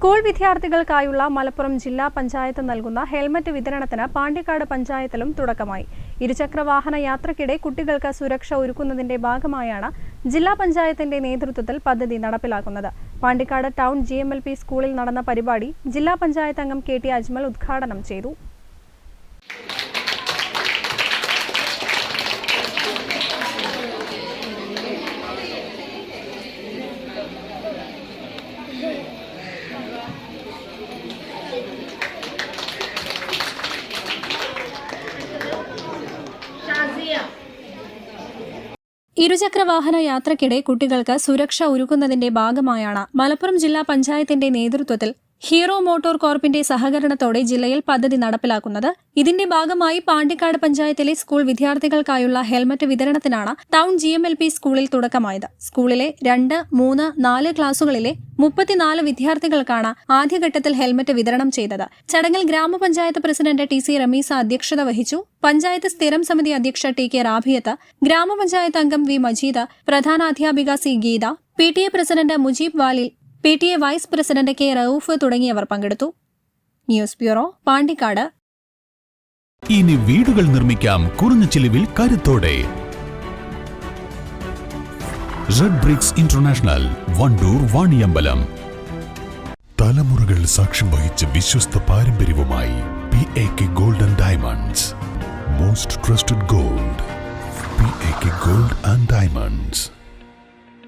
School വിദ്യാർത്ഥികൾക്കായുള്ള Malappuram ജില്ലാ പഞ്ചായത്ത് നൽകുന്ന helmet വിതരണത്തിന് പാണ്ടിക്കാട് പഞ്ചായത്തിലും തുടക്കമായി. ഇരുചക്ര വാഹന യാത്രക്കിടെ കുട്ടികൾക്ക് സുരക്ഷ ഒരുക്കുന്നതിന്റെ ഭാഗമായാണ് ജില്ലാ പഞ്ചായത്തിന്റെ നേതൃത്വത്തിൽ പദ്ധതി നടപ്പിലാക്കുന്നത്. പാണ്ടിക്കാട് ടൗൺ ജി സ്കൂളിൽ നടന്ന പരിപാടി ജില്ലാ പഞ്ചായത്ത് അംഗം കെ ടി അജ്മൽ ഉദ്ഘാടനം ചെയ്തു. ഇരുചക്ര വാഹന യാത്രക്കിടെ കുട്ടികൾക്ക് സുരക്ഷ ഒരുക്കുന്നതിന്റെ ഭാഗമായാണ് മലപ്പുറം ജില്ലാ പഞ്ചായത്തിന്റെ നേതൃത്വത്തിൽ ഹീറോ മോട്ടോർ കോർപ്പിന്റെ സഹകരണത്തോടെ ജില്ലയിൽ പദ്ധതി നടപ്പിലാക്കുന്നത്. ഇതിന്റെ ഭാഗമായി പാണ്ടിക്കാട് പഞ്ചായത്തിലെ സ്കൂൾ വിദ്യാർത്ഥികൾക്കായുള്ള helmet വിതരണത്തിനാണ് town G M L P സ്കൂളിൽ തുടക്കമായത്. സ്കൂളിലെ രണ്ട് മൂന്ന് നാല് ക്ലാസുകളിലെ മുപ്പത്തിനാല് വിദ്യാർത്ഥികൾക്കാണ് ആദ്യഘട്ടത്തിൽ ഹെൽമറ്റ് വിതരണം ചെയ്തത്. ചടങ്ങിൽ ഗ്രാമപഞ്ചായത്ത് പ്രസിഡന്റ് ടി സി റമീസ അധ്യക്ഷത വഹിച്ചു. പഞ്ചായത്ത് സ്ഥിരം സമിതി അധ്യക്ഷ ടി കെ റാഭിയത്ത് ഗ്രാമപഞ്ചായത്ത് അംഗം V Majeed പ്രധാനാധ്യാപിക C Geetha P T A president Mujeeb Valil P T A vice president K Rauf തുടങ്ങിയവർ പങ്കെടുത്തു. News bureau Pandikkad. ഇനി വീടുകൾ നിർമ്മിക്കാം കുറഞ്ഞ ചിലവിൽ കരുത്തോടെ. Red bricks international Wandoor Vaniyambalam. തലമുറകൾ സാക്ഷ്യം വഹിച്ച വിശ്വസ്ത പാരമ്പര്യവുമായി P A K golden diamonds most trusted gold P A K gold and diamonds